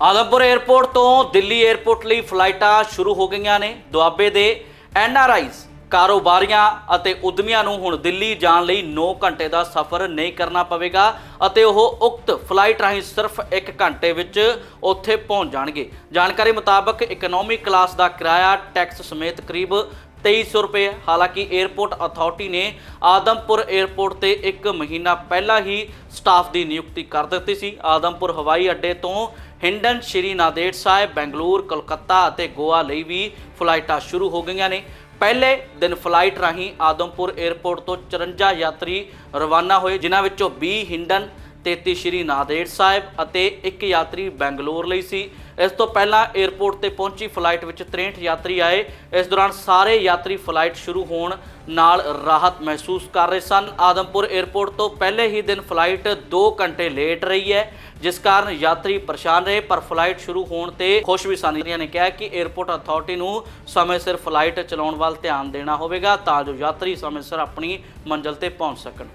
Adampur airport ਤੋਂ Delhi airport ਲਈ ਫਲਾਈਟਾਂ ਸ਼ੁਰੂ ਹੋ ਗਈਆਂ ਨੇ। ਦੁਆਬੇ ਦੇ ਐਨਆਰਆਈਜ਼ ਕਾਰੋਬਾਰੀਆਂ ਅਤੇ ਉਦਮੀਆਂ ਨੂੰ ਹੁਣ ਦਿੱਲੀ ਜਾਣ ਲਈ 9 ਘੰਟੇ ਦਾ ਸਫ਼ਰ ਨਹੀਂ ਕਰਨਾ ਪਵੇਗਾ ਅਤੇ ਉਹ ਉਕਤ ਫਲਾਈਟ ਰਾਹੀਂ ਸਿਰਫ 1 ਘੰਟੇ ਵਿੱਚ ਉੱਥੇ ਪਹੁੰਚ ਜਾਣਗੇ। ਜਾਣਕਾਰੀ ਮੁਤਾਬਕ, ਇਕਨੋਮੀ ਕਲਾਸ ਦਾ ਕਿਰਾਇਆ ਟੈਕਸ ਸਮੇਤ ਕਰੀਬ 2300 ਰੁਪਏ। ਹਾਲਾਂਕਿ 에ਅਰਪੋਰਟ ਅਥਾਰਟੀ ਨੇ ਆਦਮਪੁਰ 에ਅਰਪੋਰਟ ਤੇ ਇੱਕ ਮਹੀਨਾ ਪਹਿਲਾਂ ਹੀ ਸਟਾਫ ਦੀ ਨਿਯੁਕਤੀ ਕਰ ਦਿੱਤੀ ਸੀ। ਆਦਮਪੁਰ ਹਵਾਈ ਅੱਡੇ ਤੋਂ ਹਿੰਡਨ ਸ਼੍ਰੀ ਨਾਦੇੜ ਸਾਹਿਬ, ਬੈਂਗਲੌਰ, ਕਲਕੱਤਾ ਅਤੇ ਗੋਆ ਲਈ ਵੀ ਫਲਾਈਟਾਂ ਸ਼ੁਰੂ ਹੋ ਗਈਆਂ ਨੇ। ਪਹਿਲੇ ਦਿਨ ਫਲਾਈਟ ਰਾਹੀਂ ਆਦਮਪੁਰ 에ਅਰਪੋਰਟ ਤੋਂ 54 ਯਾਤਰੀ ਰਵਾਨਾ ਹੋਏ, ਜਿਨ੍ਹਾਂ ਵਿੱਚੋਂ 20 ਹਿੰਡਨ 33 ਸ਼੍ਰੀ ਨਾਂਦੇੜ ਸਾਹਿਬ ਅਤੇ ਇੱਕ ਯਾਤਰੀ ਬੈਂਗਲੌਰ ਲਈ ਸੀ। ਇਸ ਤੋਂ ਪਹਿਲਾਂ 에ਅਰਪੋਰਟ ਤੇ ਪਹੁੰਚੀ ਫਲਾਈਟ ਵਿੱਚ 63 ਯਾਤਰੀ ਆਏ। ਇਸ ਦੌਰਾਨ ਸਾਰੇ ਯਾਤਰੀ ਫਲਾਈਟ ਸ਼ੁਰੂ ਹੋਣ ਨਾਲ ਰਾਹਤ ਮਹਿਸੂਸ ਕਰ ਰਹੇ ਸਨ। ਆਦਮਪੁਰ 에ਅਰਪੋਰਟ ਤੋਂ ਪਹਿਲੇ ਹੀ ਦਿਨ ਫਲਾਈਟ 2 ਘੰਟੇ ਲੇਟ ਰਹੀ ਹੈ, ਜਿਸ ਕਾਰਨ ਯਾਤਰੀ ਪਰੇਸ਼ਾਨ ਰਹੇ, ਪਰ ਫਲਾਈਟ ਸ਼ੁਰੂ ਹੋਣ ਤੇ ਖੁਸ਼ ਵੀ ਸਨ। ਨੇ ਕਿਹਾ ਕਿ 에ਅਰਪੋਰਟ ਅਥਾਰਟੀ ਨੂੰ ਸਮੇਂ ਸਿਰ ਫਲਾਈਟ ਚਲਾਉਣ ਵੱਲ ਧਿਆਨ ਦੇਣਾ ਹੋਵੇਗਾ, ਤਾਂ ਜੋ ਯਾਤਰੀ ਸਮੇਂ ਸਿਰ ਆਪਣੀ ਮੰਜ਼ਿਲ ਤੇ ਪਹੁੰਚ ਸਕਣ।